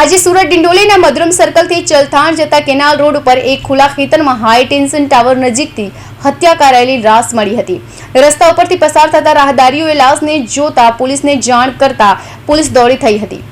આજે સુરત ડિંડોલીના મધરમ સર્કલથી ચલથાણ જતા canal road ઉપર એક ખુલ્લા ખેતરમાં હાઈ ટેન્શન ટાવર નજીકથી હત્યા કરાયેલી લાશ મળી હતી. રસ્તા ઉપરથી પસાર થતા રાહદારીઓએ લાશને જોતા પોલીસને જાણ કરતા પોલીસ દોડી થઈ હતી.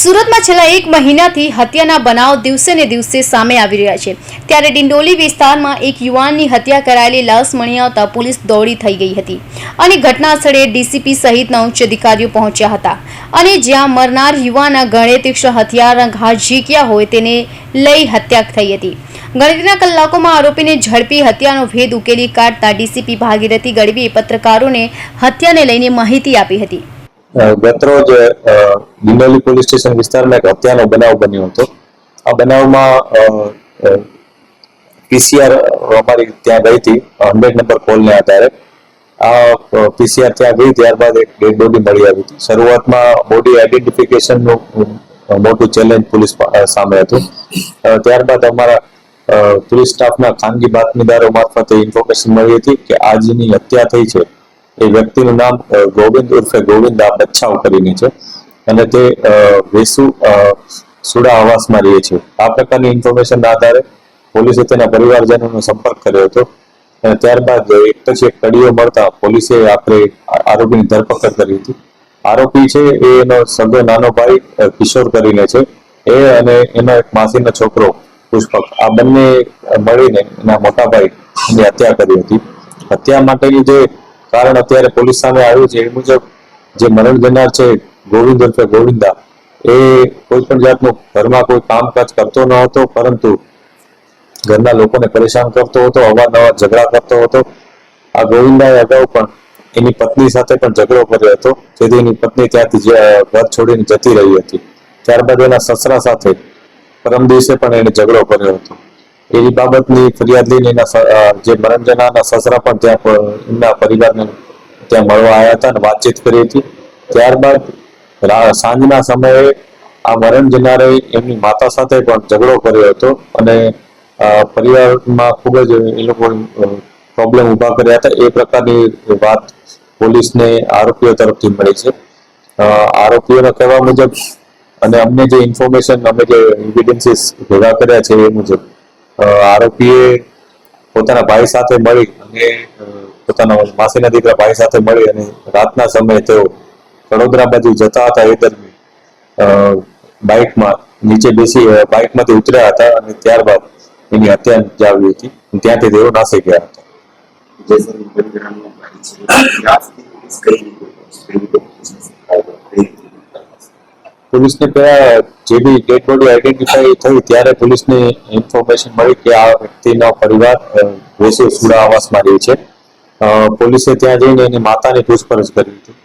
સુરતમાં છેલ્લા એક મહિનાથી હત્યાના બનાવ દિવસે ને દિવસે સામે આવી રહ્યા છે. ત્યારે ડિંડોલી વિસ્તારમાં એક યુવાનની હત્યા કરાયેલી લાશ મળી આવતા પોલીસ દોડી થઈ ગઈ હતી. અને ઘટના સ્થળે ડીસીપી સહિતના ઉચ્ચ અધિકારીઓ પહોંચ્યા હતા. અને જ્યાં મરનાર યુવાના ગળે તીક્ષ્ણ હથિયારના ઘા ઝીક્યા હોય તેને લઈ હત્યા થઈ હતી. ગણતરીના કલાકોમાં આરોપીને ઝડપી હત્યાનો ભેદ ઉકેલી કાઢતા ડીસીપી ભાગીરથી ગઢવીએ પત્રકારોને હત્યાને લઈને માહિતી આપી હતી. ગતરોજ અ, પોલીસ સ્ટેશન વિસ્તારમાં એક હત્યાનો બનાવ બન્યો હતો. આ બનાવમાં પીસીઆર અમારી ત્યાં ગઈ હતી હંડ્રેડ નંબર કોલને આધારે. આ પીસીઆર ત્યાં ગઈ, ત્યારબાદ એક ડેડ બોડી મળી આવી હતી. શરૂઆતમાં બોડી આઈડેન્ટિફિકેશનનું મોટું ચેલેન્જ પોલીસ સામે હતું. ત્યારબાદ અમારા પોલીસ સ્ટાફના ખાનગી બાતમીદારો મારફતે ઇન્ફોર્મેશન મળી હતી કે આ હત્યા થઈ છે. એ વ્યક્તિનું નામ ગોવિંદ ઉર્ફે ગોવિંદ આ બચ્છાવ કરીને છે. અને તે વેસુ સુડા આવાસમાં રહે છે. આ પ્રકારની ઇન્ફોર્મેશનના આધારે પોલીસે તેના પરિવારજનોનો સંપર્ક કર્યો હતો. અને ત્યારબાદ એક પછી એક કડીઓ મળતા પોલીસે આખરે આરોપીની ધરપકડ કરી હતી. આરોપી છે એ એનો સગો નાનો ભાઈ કિશોર કરીને છે. એ અને એનો એક માસીનો છોકરો પુષ્પક. આ બંને મળીને એના મોટા ભાઈ ની હત્યા કરી હતી. હત્યા માટેની જે કારણ અત્યારે પોલીસ સામે આવ્યું છે એ મુજબ જે મરણ જનાર છે ગોવિંદ ઉર્ફે ગોવિંદા, એ કોઈ પણ જાતનું ઘરમાં કોઈ કામકાજ કરતો ન હતો, પરંતુ ઘરના લોકોને પરેશાન કરતો હતો, અવારનવાર ઝઘડા કરતો હતો. આ ગોવિંદાએ અગાઉ પણ એની પત્ની સાથે પણ ઝઘડો કર્યો હતો. જેથી એની પત્ની ત્યાંથી ઘર છોડીને જતી રહી હતી. ત્યારબાદ એના સસરા સાથે પરમ દિવસે પણ એને ઝઘડો કર્યો હતો. એવી બાબતની ફરિયાદ લઈને એના જે મરણ સસરા પણ ત્યાં એમના પરિવારને ત્યાં મળવા આવ્યા હતા અને વાતચીત કરી હતી. ત્યારબાદ સાંજના સમયે આ મરણ જનારે એમની માતા સાથે પણ ઝઘડો કર્યો હતો અને પરિવારમાં ખૂબ જ એ લોકો પ્રોબ્લેમ ઊભા કર્યા હતા. એ પ્રકારની વાત પોલીસને આરોપીઓ તરફથી મળી છે. આરોપીઓના કહેવા મુજબ અને અમને જે ઇન્ફોર્મેશન અમે જે એવિડન્સીસ ભેગા કર્યા છે એ મુજબ આરોપીએ પોતાના ભાઈ સાથે મળી અને પોતાના માસીના દીકરા ભાઈ સાથે મળી અને રાતના સમયે તેઓ વડોદરા બાજુ જતા હતા એ દરમિયાન. બાઇકમાં નીચે બેસી બાઇકમાંથી ઉતર્યા હતા અને ત્યારબાદ એની હત્યા જાવી હતી. ત્યાંથી તેઓ નાસી ગયા હતા. પોલીસને પહેલા જે બી ડેડ બોડી આઈડેન્ટિફાઈ થઈ ત્યારે પોલીસને ઇન્ફોર્મેશન મળી કે આ વ્યક્તિનો પરિવાર વેસુ સુડા આવાસમાં રહે છે. પોલીસે ત્યાં જઈને એની માતાની પૂછપરછ કરી હતી.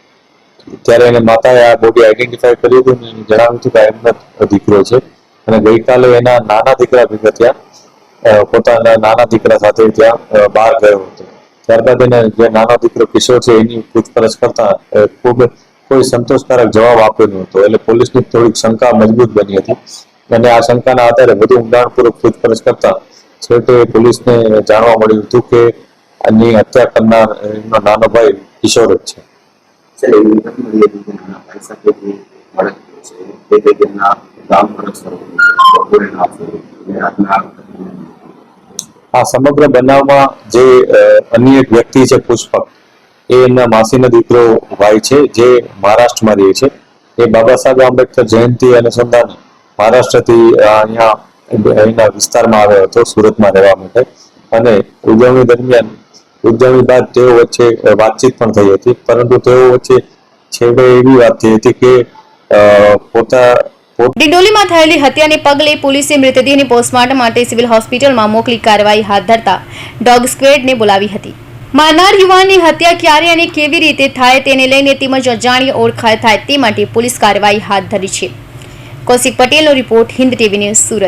ત્યારે એને માતાએ આ બોડી આઈડેન્ટિફાઈ કરી હતી અને જણાવ્યું હતું કે એમનો દીકરો છે. અને ગઈકાલે એના નાના દીકરા ભેગા થયા. પોતાના નાના દીકરા સાથે ત્યાં બહાર ગયો હતો. ત્યારબાદ એને જે નાનો દીકરો કિશોર છે, એની પૂછપરછ કરતા ખૂબ કોઈ સંતોષકારક જવાબ આપ્યો ન હતો. એટલે પોલીસની થોડીક શંકા મજબૂત બની હતી. અને આ શંકાના આધારે વધુ ઊંડાણપૂર્વક પૂછપરછ કરતા, છેવટે પોલીસને જાણવા મળ્યું હતું કે આની હત્યા કરનાર એમનો નાનો ભાઈ કિશોર જ છે. આ સમગ્ર બનાવમાં જે અન્ય એક વ્યક્તિ છે પુષ્પક, એ એમના માસીનો દીકરો ભાઈ છે, જે મહારાષ્ટ્રમાં રહે છે. એ બાબા સાહેબ આંબેડકર જયંતિ અનુસંધાન મહારાષ્ટ્રથી અહીંયા અહીંના વિસ્તારમાં આવ્યો હતો, સુરતમાં રહેવા માટે. અને ઉજવણી દરમિયાન, ઉજવણી બાદ તેઓ વચ્ચે વાતચીત પણ થઈ હતી. પરંતુ તેઓ વચ્ચે છેવટે એવી વાત થઈ હતી કે પોતા પોત ડિંડોલીમાં થયેલી હત્યાને પગલે પોલીસે મૃતદેહને પોસ્ટમોર્ટમ માટે સિવિલ હોસ્પિટલમાં મોકલી કાર્યવાહી હાથ ધરતા ડોગ સ્ક્વેડને બોલાવી હતી. મારનાર યુવાનની હત્યા ક્યારે અને કેવી રીતે થાય તેને લઈને તેમજ અજાણી ઓળખાય થાય તે માટે પોલીસ કાર્યવાહી હાથ ધરી છે. કૌશિક પટેલનો report Hind TV news Surat.